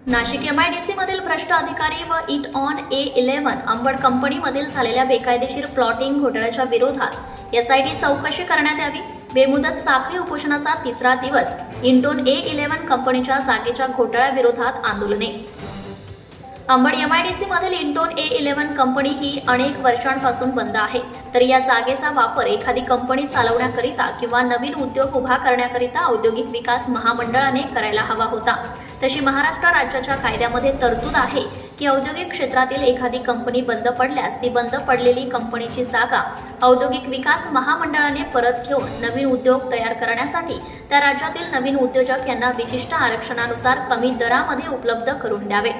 Nashik MIDC मधील भ्रष्ट अधिकारी व इट ऑन ए इलेव्हन अंबड कंपनीमधील झालेल्या बेकायदेशीर प्लॉटिंग घोटाळ्याच्या विरोधात एसआयटी चौकशी करण्यात यावी बेमुदत साखळी उपोषणाचा तिसरा दिवस इंटोन ए इलेव्हन कंपनीच्या जागेच्या घोटाळ्याविरोधात आंदोलने. अंबड यम आय डी मधील इंटोन ए इलेव्हन कंपनी ही अनेक वर्षांपासून बंद आहे. तर या जागेचा वापर एखादी कंपनी चालवण्याकरिता किंवा नवीन उद्योग उभा करण्याकरिता औद्योगिक विकास महामंडळाने करायला हवा होता. तशी महाराष्ट्र राज्याच्या कायद्यामध्ये तरतूद आहे. की औद्योगिक क्षेत्रातील एखादी कंपनी बंद पडल्यास ती बंद पडलेली कंपनीची जागा औद्योगिक विकास महामंडळाने परत घेऊन नवीन उद्योग तयार करण्यासाठी त्या राज्यातील नवीन उद्योजक यांना विशिष्ट आरक्षणानुसार कमी दरामध्ये उपलब्ध करून द्यावे.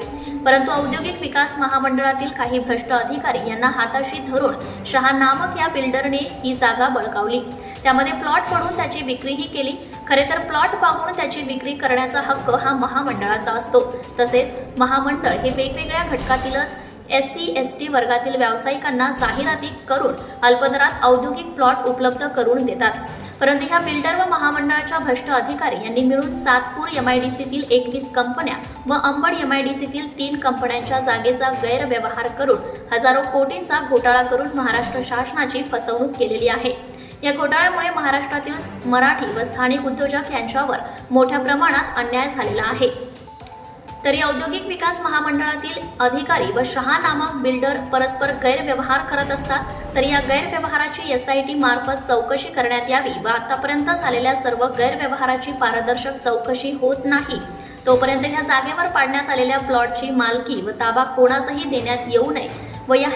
परंतु औद्योगिक विकास महामंडळातील काही भ्रष्ट अधिकारी यांना हाताशी धरून शहा नामक या बिल्डरने ही जागा बळकावली. त्यामध्ये प्लॉट पडून त्याची विक्रीही केली. खरे तर प्लॉट पाहून त्याची विक्री करण्याचा हक्क हा महामंडळाचा असतो. तसेच महामंडळ हे वेगवेगळ्या घटकातीलच एस सी एस टी वर्गातील व्यावसायिकांना जाहिराती करून अल्पदरात औद्योगिक प्लॉट उपलब्ध करून देतात. परंतु ह्या बिल्डर व महामंडळाच्या भ्रष्ट अधिकारी यांनी मिळून सातपूर यम आय डी सीतील एकवीस कंपन्या व अंबड यम आय डी सीतील तीन कंपन्यांच्या जागेचा गैरव्यवहार करून हजारो कोटींचा घोटाळा करून महाराष्ट्र शासनाची फसवणूक केलेली आहे. या घोटाळ्यामुळे महाराष्ट्रातील मराठी व स्थानिक उद्योजक यांच्यावर मोठ्या प्रमाणात अन्याय झालेला आहे. तरी औद्योगिक विकास महामंडळातील अधिकारी व शहा नामक बिल्डर परस्पर गैरव्यवहार करत असतात तर या गैरव्यवहाराची एस आय टी मार्फत चौकशी करण्यात यावी व आतापर्यंत झालेल्या सर्व गैरव्यवहाराची पारदर्शक चौकशी होत नाही. तोपर्यंत ह्या जागेवर पाडण्यात आलेल्या प्लॉटची मालकी व ताबा कोणासही देण्यात येऊ नये व या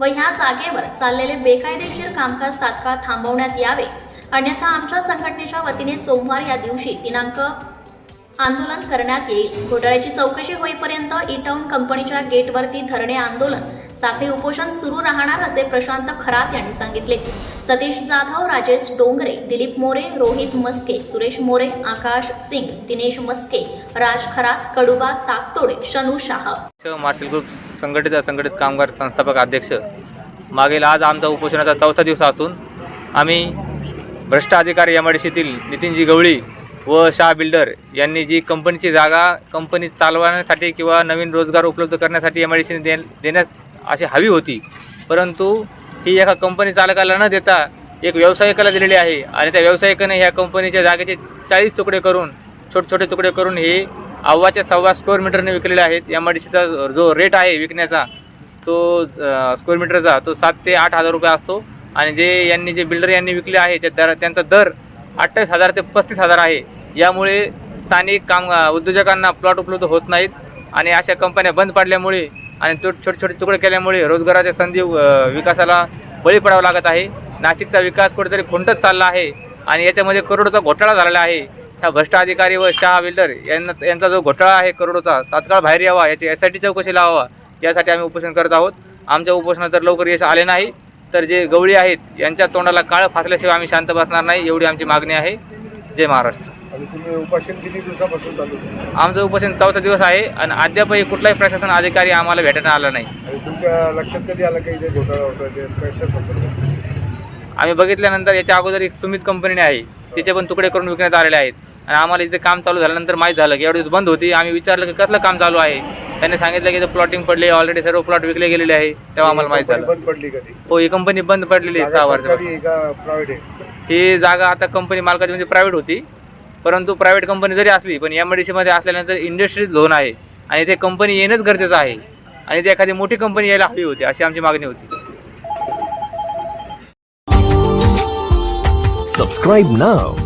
व ह्या जागेवर चाललेले बेकायदेशीर कामकाज तात्काळ थांबवण्यात यावे. अन्यथा आमच्या संघटनेच्या वतीने सोमवार या दिवशी दिनांक आंदोलन करण्यात येईल. घोटाळ्याची चौकशी होईपर्यंत इटाऊन कंपनीच्या गेटवरती धरणे आंदोलन. साखळी उपोषण सुरू राहणार असे प्रशांत खरात यांनी सांगितले. सतीश जाधव राजेश डोंगरे दिलीप मोरे रोहित मस्के सुरेश मोरे आकाश सिंग दिनेश मस्के राज खरात कडुबा ताकतोडे शनू शाह. मार्शल ग्रुप संघटित संघटित कामगार संस्थापक अध्यक्ष. मागील आज आमचा उपोषणाचा चौथा दिवस असून आम्ही भ्रष्ट अधिकारी एम आय डी सीतील नितीनजी गवळी व शाह बिल्डर यांनी जी कंपनीची जागा कंपनी चालवण्यासाठी किंवा नवीन रोजगार उपलब्ध करण्यासाठी एम आय डी सीने दे देण्यास अशी हवी होती. परंतु ही एका कंपनी चालकाला न देता एक व्यावसायिकाला दिलेली आहे आणि त्या व्यावसायिकाने ह्या कंपनीच्या जागेचे चाळीस तुकडे करून छोटे छोटे तुकडे करून हे अव्वाच्या सव्वा स्क्वेअर मीटरने विकलेले आहेत. एम आय डी सीचा जो रेट आहे विकण्याचा तो स्क्वेअर मीटरचा तो सात ते आठ हजार रुपये असतो. आणि जे यांनी जे बिल्डर यांनी विकले आहे त्या दर त्यांचा दर अठ्ठावीस हजार ते पस्तीस हजार आहे. यामुळे स्थानिक काम उद्योजकांना प्लॉट उपलब्ध होत नाहीत. आणि अशा कंपन्या बंद पडल्यामुळे आणि तो छोटे छोटे तुकडे केल्यामुळे रोजगाराच्या संधी विकासाला बळी पडावं लागत आहे. नाशिकचा विकास कुठेतरी खुंटत चालला आहे. आणि याच्यामध्ये करोडोचा घोटाळा झालेला आहे. ह्या भ्रष्ट अधिकारी व शहा बिल्डर यांना यांचा जो घोटाळा आहे करोडोचा तात्काळ बाहेर यावा याची एस आय टी चौकशी लावावा यासाठी आम्ही उपोषण करत आहोत. आमच्या उपोषणात जर लवकर यश आले नाही तर जे गवळी आहेत यांच्या तोंडाला काळ फासल्याशिवाय आम्ही शांत बसणार नाही एवढी आमची मागणी आहे. जय महाराष्ट्र. उपासन किती दिवसापासून? आमचं उपोषण चौथा दिवस आहे आणि अद्यापही कुठलाही प्रशासन अधिकारी आम्हाला भेटण्यात आला नाही. तुमच्या लक्षात कधी आलं की इथे घोटाळा होता आम्ही बघितल्यानंतर याच्या अगोदर एक सुमित कंपनी आहे तिचे पण तुकडे करून विकण्यात आलेले आहेत. आणि आम्हाला इथे काम चालू झाल्यानंतर माहीत झालं की एवढे दिवस बंद होती. आम्ही विचारलं की कसलं काम चालू आहे? त्यांनी सांगितलं की इथे प्लॉटिंग पडले ऑलरेडी सर्व प्लॉट विकले गेलेले आहे. तेव्हा आम्हाला माहीत झालं. बंद पडली कधी? हो ही कंपनी बंद पडलेली आहे सहा आहे ही जागा आता कंपनी मालकाची म्हणजे प्रायव्हेट होती. परंतु प्रायव्हेट कंपनी जरी असली पण एम सीमध्ये असल्यानंतर इंडस्ट्रीज झोन आहे. आणि ते कंपनी येणंच गरजेचं आहे. आणि ते एखादी मोठी कंपनी यायला हवी होती अशी आमची मागणी होती. Subscribe now